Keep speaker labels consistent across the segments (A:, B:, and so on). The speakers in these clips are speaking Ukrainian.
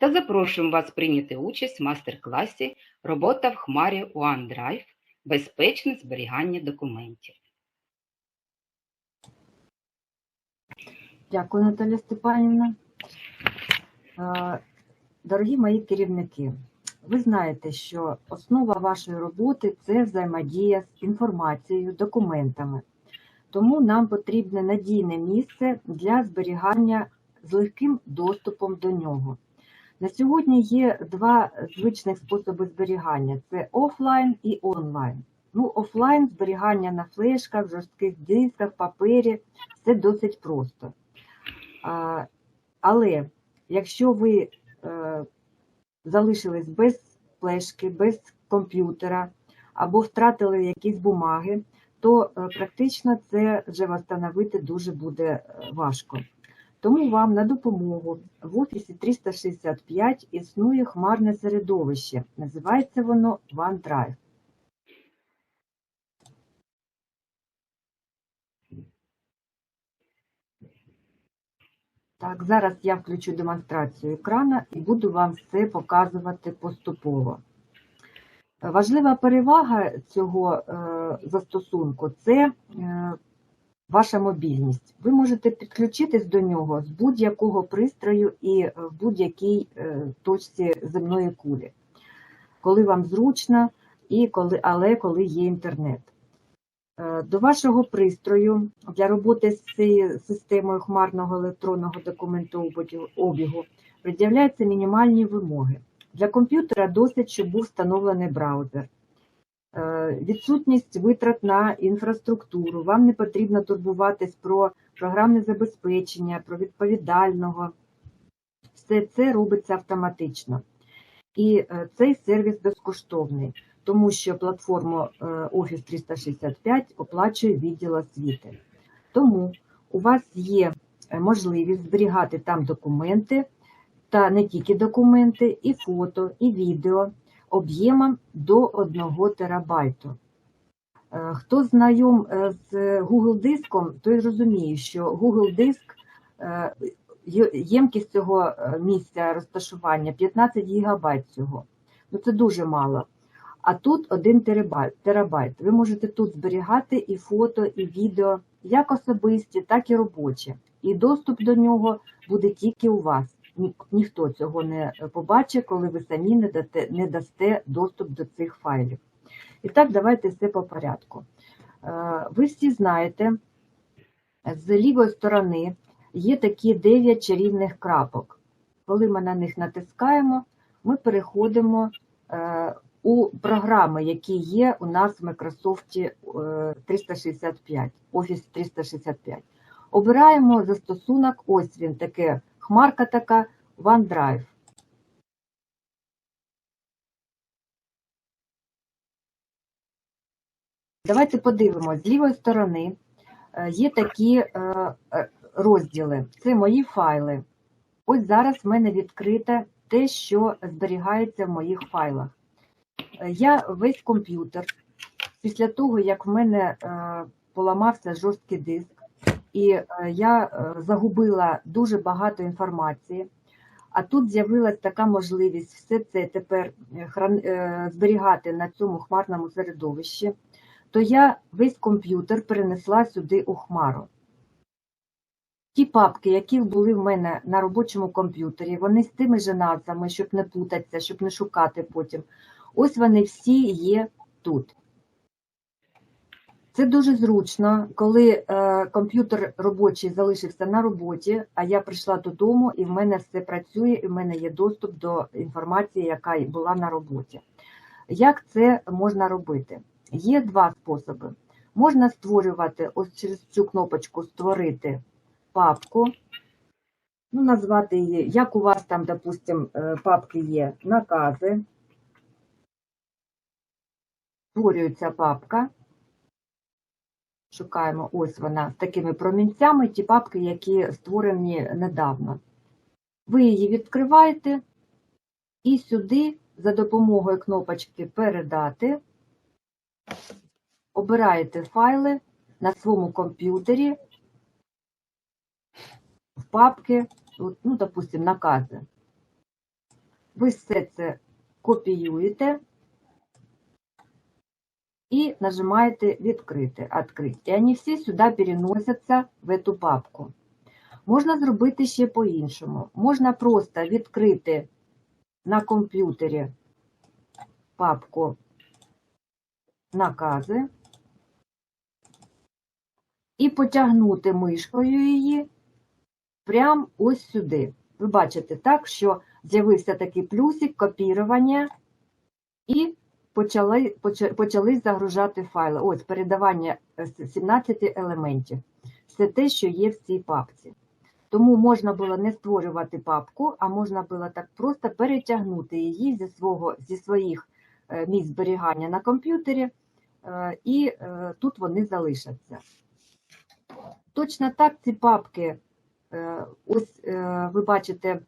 A: та запрошуємо вас прийняти участь в мастер-класі Робота в хмарі OneDrive Безпечне зберігання документів.
B: Дякую, Наталя Степанівна. Е, Дорогі мої керівники, ви знаєте, що основа вашої роботи це взаємодія з інформацією, документами. Тому нам потрібне надійне місце для зберігання з легким доступом до нього. На сьогодні є два звичних способи зберігання: це офлайн і онлайн. Ну, офлайн зберігання на флешках, жорстких дисках, папері це досить просто. А, Але якщо ви е, залишились без флешки, без комп'ютера або втратили якісь бумаги, то е, практично це вже встановити дуже буде е, важко. Тому вам на допомогу в Офісі 365 існує хмарне середовище. Називається воно OneDrive. Так, зараз я включу демонстрацію екрана і буду вам все показувати поступово. Важлива перевага цього е, застосунку це е, ваша мобільність. Ви можете підключитись до нього з будь-якого пристрою і в будь-якій е, точці земної кулі, коли вам зручно, і коли, але коли є інтернет. Е, До вашого пристрою для роботи з цією системою хмарного електронного документообігу пред'являються мінімальні вимоги. Для комп'ютера досить, щоб був встановлений браузер. Е, Відсутність витрат на інфраструктуру. Вам не потрібно турбуватись про програмне забезпечення, про відповідального. Все це робиться автоматично. І е, цей сервіс безкоштовний тому що платформу е, Office 365 оплачує відділ освіти. Тому у вас є можливість зберігати там документи, та не тільки документи, і фото, і відео об'ємом до 1 терабайту. Е, хто знайом з Google диском, той розуміє, що Google диск ємкість цього місця розташування 15 гігабайт цього. Ну це дуже мало. А тут 1 терабайт. Ви можете тут зберігати і фото, і відео, як особисті, так і робочі. І доступ до нього буде тільки у вас. Ні, ніхто цього не побачить, коли ви самі не дасте, не дасте доступ до цих файлів. І так, давайте все по порядку. Е, ви всі знаєте, з лівої сторони є такі 9 чарівних крапок. Коли ми на них натискаємо, ми переходимо е, у програми, які є у нас в Microsoft 365, Office 365. Обираємо застосунок, ось він таке, хмарка така, OneDrive. Давайте подивимось, з лівої сторони е, є такі е, е, розділи. Це мої файли. Ось зараз в мене відкрите те, що зберігається в моїх файлах. Я весь комп'ютер, після того, як в мене поламався жорсткий диск, і е, я е, загубила дуже багато інформації, а тут з'явилася така можливість все це тепер зберігати на цьому хмарному середовищі, то я весь комп'ютер перенесла сюди у хмару. Ті папки, які були в мене на робочому комп'ютері, вони з тими же назвами, щоб не путатися, щоб не шукати потім. Ось вони всі є тут. Це дуже зручно, коли е, комп'ютер робочий залишився на роботі, а я прийшла додому, і в мене все працює, і в мене є доступ до інформації, яка була на роботі. Як це можна робити? Є два способи. Можна створювати ось через цю кнопочку Створити папку, ну, назвати її, як у вас там, допустимо, е, папки є накази створюється папка. Шукаємо, ось вона з такими промінцями, ті папки, які створені недавно. Ви її відкриваєте і сюди за допомогою кнопочки Передати обираєте файли на своєму комп'ютері в папки, ну, допустимо, накази. Ви все це копіюєте и нажимаете «Відкрити», «Открыть». І вони всі сюди переносяться в эту папку. Можна зробити ще по-іншому. Можна просто відкрити на комп'ютері папку накази і потягнути мишкою її прямо ось сюди. Ви бачите так, що з'явився такий плюсик копірування і почали, почали загружати файли. Ось передавання е, 17 елементів. Це те, що є в цій папці. Тому можна було не створювати папку, а можна було так просто перетягнути її зі, свого, зі своїх е, місць зберігання на комп'ютері, е, і е, тут вони залишаться. Точно так ці папки, е, ось е, ви бачите, е,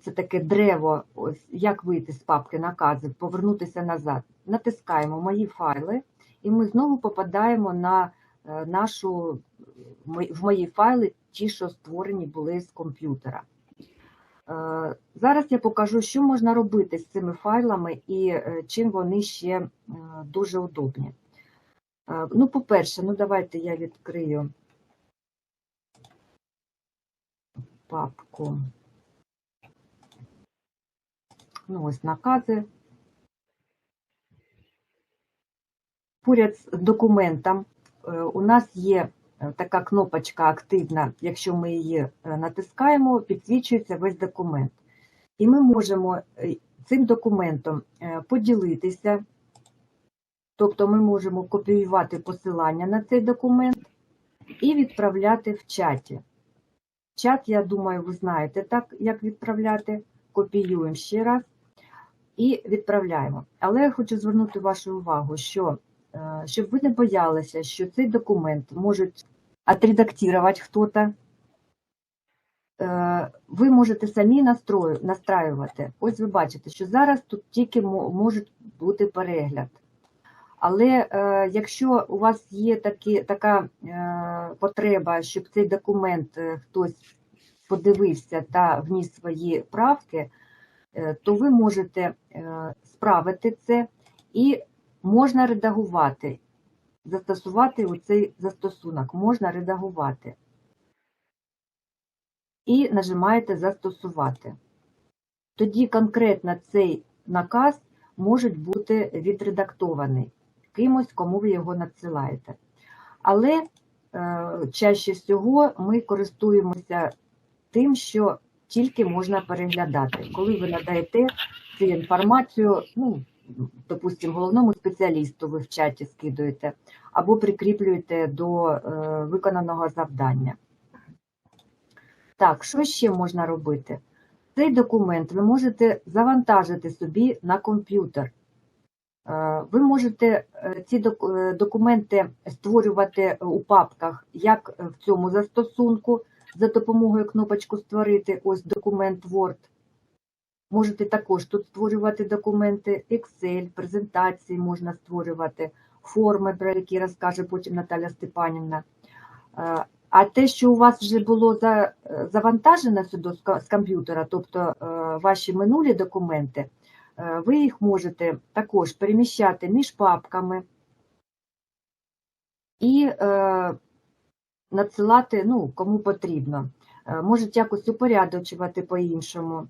B: це таке древо, ось як вийти з папки накази, повернутися назад. Натискаємо мої файли, і ми знову попадаємо на е, нашу в мої файли, ті, що створені були з комп'ютера. Е, Зараз я покажу, що можна робити з цими файлами і е, чим вони ще е, дуже удобні. Е, Ну, по-перше, ну давайте я відкрию папку. Ну, ось накази. Поряд з документом е, у нас є е, така кнопочка активна, якщо ми її е, натискаємо, підсвічується весь документ. І ми можемо цим документом поділитися, тобто ми можемо копіювати посилання на цей документ і відправляти в чаті. Чат, я думаю, ви знаєте так, як відправляти. Копіюємо ще раз і відправляємо. Але я хочу звернути вашу увагу, що е, щоб ви не боялися, що цей документ можуть отредактувати хтось, е, ви можете самі настрою, настраювати. Ось ви бачите, що зараз тут тільки може бути перегляд. Але е, якщо у вас є такі, така е, потреба, щоб цей документ е, хтось подивився та вніс свої правки, то ви можете е, справити це і можна редагувати, застосувати оцей застосунок, можна редагувати. І нажимаєте застосувати. Тоді конкретно цей наказ може бути відредактований кимось, кому ви його надсилаєте. Але е, чаще всього ми користуємося тим, що тільки можна переглядати. Коли ви надаєте цю інформацію, ну, допустимо, головному спеціалісту ви в чаті скидуєте, або прикріплюєте до е, виконаного завдання. Так, що ще можна робити? Цей документ ви можете завантажити собі на комп'ютер. Е, Ви можете е, ці е, документи створювати у папках, як в цьому застосунку, за допомогою кнопочку Створити, ось документ Word. Можете також тут створювати документи, Excel, презентації можна створювати, форми, про які розкаже потім Наталя Степанівна. Е, А те, що у вас вже було е, завантажено сюди з комп'ютера, тобто е, ваші минулі документи, ви їх можете також переміщати між папками і надсилати ну, кому потрібно. Е, Можуть якось упорядочувати по-іншому.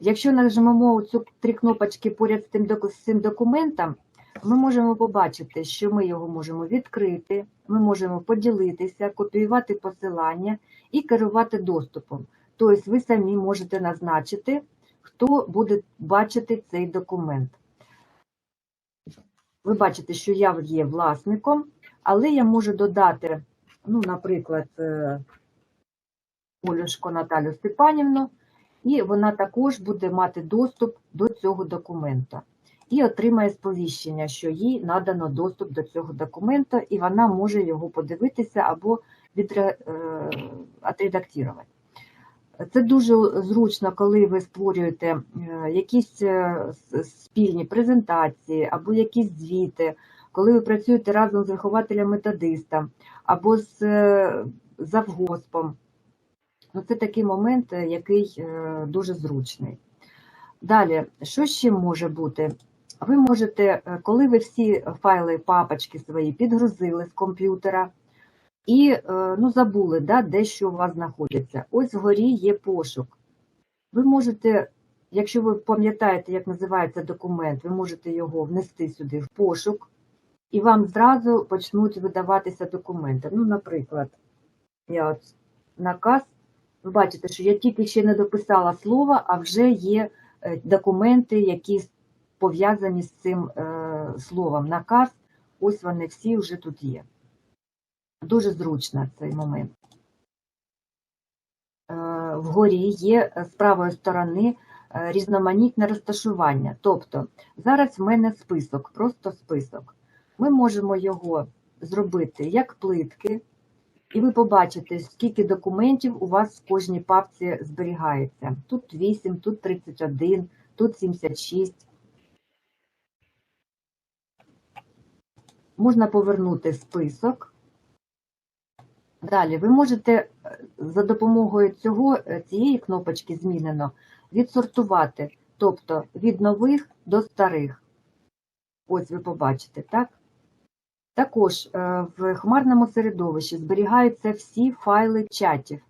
B: Якщо нажмемо цю три кнопочки поряд з тим з цим документом, ми можемо побачити, що ми його можемо відкрити, ми можемо поділитися, копіювати посилання і керувати доступом. Тобто ви самі можете назначити, хто буде бачити цей документ. Ви бачите, що я є власником, але я можу додати, ну, наприклад, е, Олюшко Наталю Степанівну, і вона також буде мати доступ до цього документа. І отримає сповіщення, що їй надано доступ до цього документа, і вона може його подивитися або відре... е. Це дуже зручно, коли ви створюєте е, якісь спільні презентації або якісь звіти, коли ви працюєте разом з вихователем-методистом або з е, завгоспом. Ну, це такий момент, е, який е, дуже зручний. Далі, що ще може бути? Ви можете, коли ви всі файли, папочки свої підгрузили з комп'ютера і ну, забули, да, де що у вас знаходиться. Ось вгорі є пошук. Ви можете, якщо ви пам'ятаєте, як називається документ, ви можете його внести сюди в пошук, і вам зразу почнуть видаватися документи. Ну, наприклад, я от наказ, ви бачите, що я тільки ще не дописала слово, а вже є е, документи, які пов'язані з цим е, словом. Наказ, ось вони всі вже тут є. Дуже зручно цей момент. Е, Вгорі є з правої сторони різноманітне розташування. Тобто, зараз в мене список, просто список. Ми можемо його зробити як плитки, і ви побачите, скільки документів у вас в кожній папці зберігається. Тут 8, тут 31, тут 76. Можна повернути список. Далі ви можете е, за допомогою цього, е, цієї кнопочки змінено відсортувати, тобто від нових до старих. Ось ви побачите, так? Також е, в хмарному середовищі зберігаються всі файли чатів.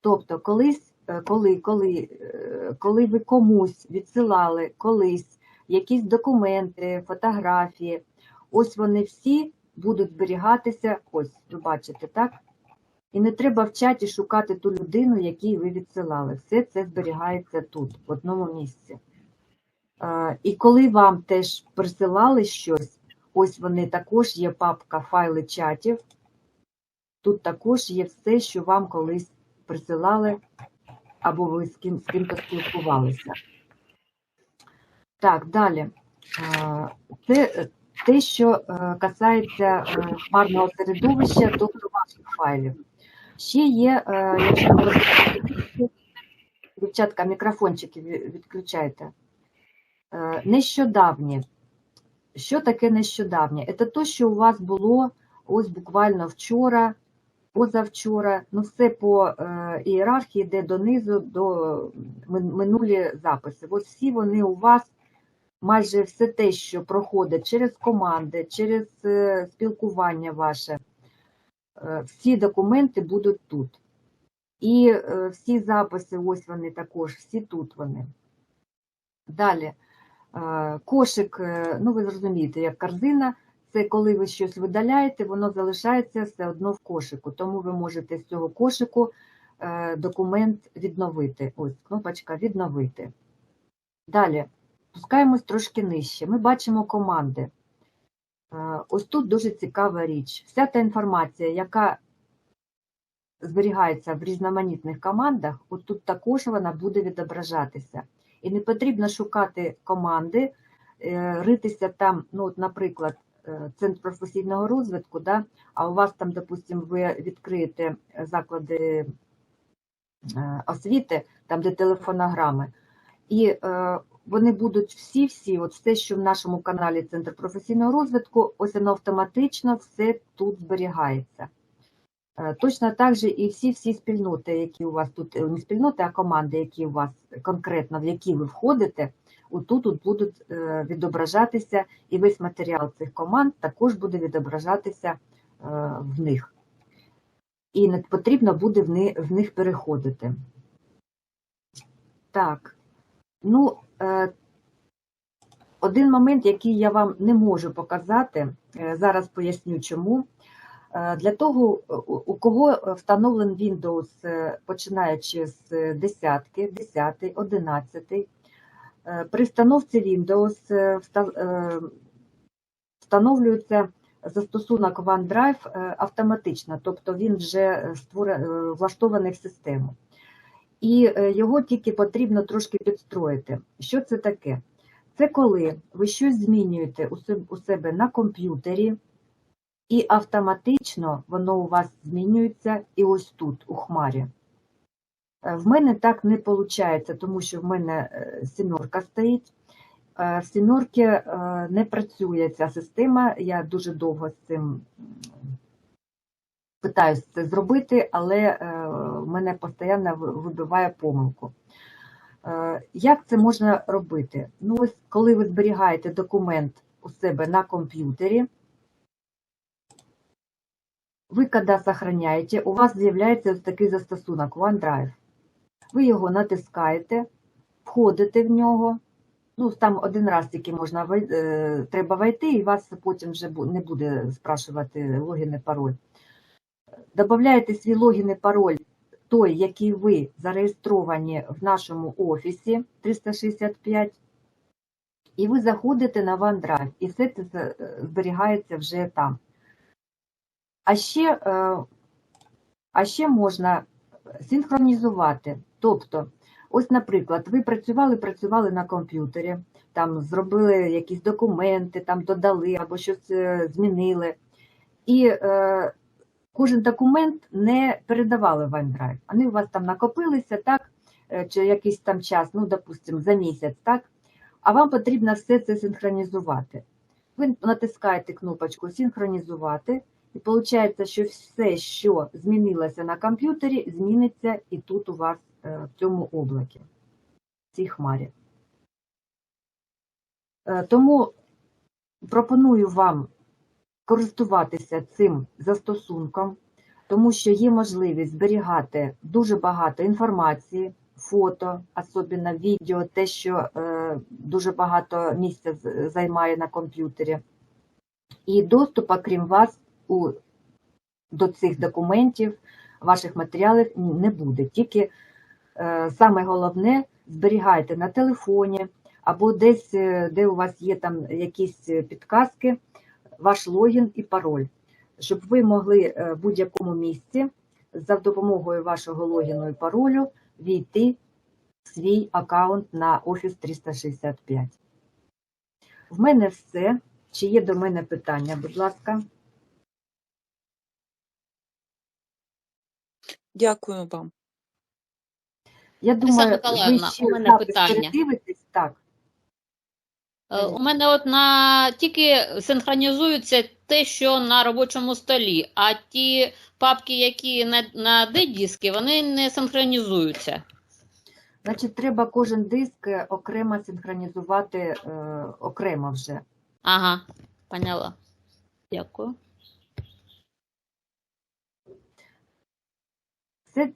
B: Тобто, колись, е, коли, коли, е, коли ви комусь відсилали колись якісь документи, фотографії, ось вони всі будуть зберігатися, ось ви бачите, так? І не треба в чаті шукати ту людину, якій ви відсилали. Все це зберігається тут, в одному місці. І коли вам теж присилали щось, ось вони також є папка файли чатів. Тут також є все, що вам колись присилали, або ви з ким з ким-то спілкувалися. Так, далі. Е, Це те, що е, касається е, хмарного середовища, тобто ваших файлів. Ще є, е, якщо дівчатка, мікрофончики відключайте. Е, Нещодавні. Що таке нещодавнє? Це те, що у вас було ось буквально вчора, позавчора, ну все по е, ієрархії, йде донизу до минулі записи. Ось всі вони у вас, майже все те, що проходить через команди, через е, спілкування ваше, е, всі документи будуть тут. І е, всі записи, ось вони також, всі тут вони. Далі. Кошик, е, ну ви зрозумієте, як корзина, це коли ви щось видаляєте, воно залишається все одно в кошику. Тому ви можете з цього кошику е, документ відновити. Ось кнопочка відновити. Далі спускаємось трошки нижче. Ми бачимо команди. Е, Ось тут дуже цікава річ. Вся та інформація, яка зберігається в різноманітних командах, от тут також вона буде відображатися. І не потрібно шукати команди, е, ритися там, ну, от, наприклад, е, Центр професійного розвитку, да, а у вас там, допустимо, ви відкриєте заклади е, освіти, там, де телефонограми, і вони будуть всі-всі, от все, що в нашому каналі Центр професійного розвитку, ось воно автоматично все тут зберігається. Е, Точно так же і всі-всі спільноти, які у вас тут, е, не спільноти, а команди, які у вас конкретно, в які ви входите, отут тут будуть е, відображатися, і весь матеріал цих команд також буде відображатися в них. І не потрібно буде в них переходити. Так, ну, один момент, який я вам не можу показати, зараз поясню чому. Е, Для того, у кого встановлений Windows, е, починаючи з десятки, 10, 11, е, при встановці Windows вста- встановлюється застосунок OneDrive автоматично, тобто він вже влаштований в систему. І його тільки потрібно трошки підстроїти. Що це таке? Це коли ви щось змінюєте у себе на комп'ютері, і автоматично воно у вас змінюється і ось тут, у хмарі. Е, В мене так не виходить, тому що в мене е, сімерка стоїть. Е, В сімерки е, не працює ця система. Я дуже довго з цим питаюся це зробити, але в мене постійно вибиває помилку. Як це можна робити? Ну, ось коли ви зберігаєте документ у себе на комп'ютері, ви коли сохраняєте, у вас з'являється ось такий застосунок OneDrive. Ви його натискаєте, входите в нього. Ну, там один раз тільки можна е, треба войти, і вас потім вже не буде спрашувати логін і пароль. Добавляєте свій логін і пароль, той, який ви зареєстровані в нашому офісі 365, і ви заходите на OneDrive, і все це е, зберігається вже там. А ще, е, а ще можна синхронізувати. Тобто, ось, наприклад, ви працювали, працювали на комп'ютері, там зробили якісь документи, там додали або щось е, змінили. І е, кожен документ не передавали в OneDrive. Вони у вас там накопилися, так, е, чи якийсь там час, ну, допустимо, за місяць, так, а вам потрібно все це синхронізувати. Ви натискаєте кнопочку Синхронізувати, і виходить, що все, що змінилося на комп'ютері, зміниться і тут у вас е, в цьому облакі, в цій хмарі. Е, Тому пропоную вам користуватися цим застосунком, тому що є можливість зберігати дуже багато інформації, фото, особливо відео, те, що е, дуже багато місця займає на комп'ютері. І доступу, крім вас, у, до цих документів, ваших матеріалів не буде. Тільки е, саме головне зберігайте на телефоні або десь, е, де у вас є там якісь е, підказки, ваш логін і пароль, щоб ви могли е, в будь-якому місці за допомогою вашого логіну і паролю війти в свій аккаунт на Office 365. В мене все. Чи є до мене питання, будь ласка?
C: Дякую вам.
B: Я думаю, ви
D: Миколаївна,
B: ще
D: у мене питання.
B: Так.
D: Е, У мене от на тільки синхронізується те, що на робочому столі, а ті папки, які на, на D-диски, вони не синхронізуються.
B: Значить, треба кожен диск е, окремо синхронізувати е, окремо вже.
D: Ага, поняла. Дякую.
B: Все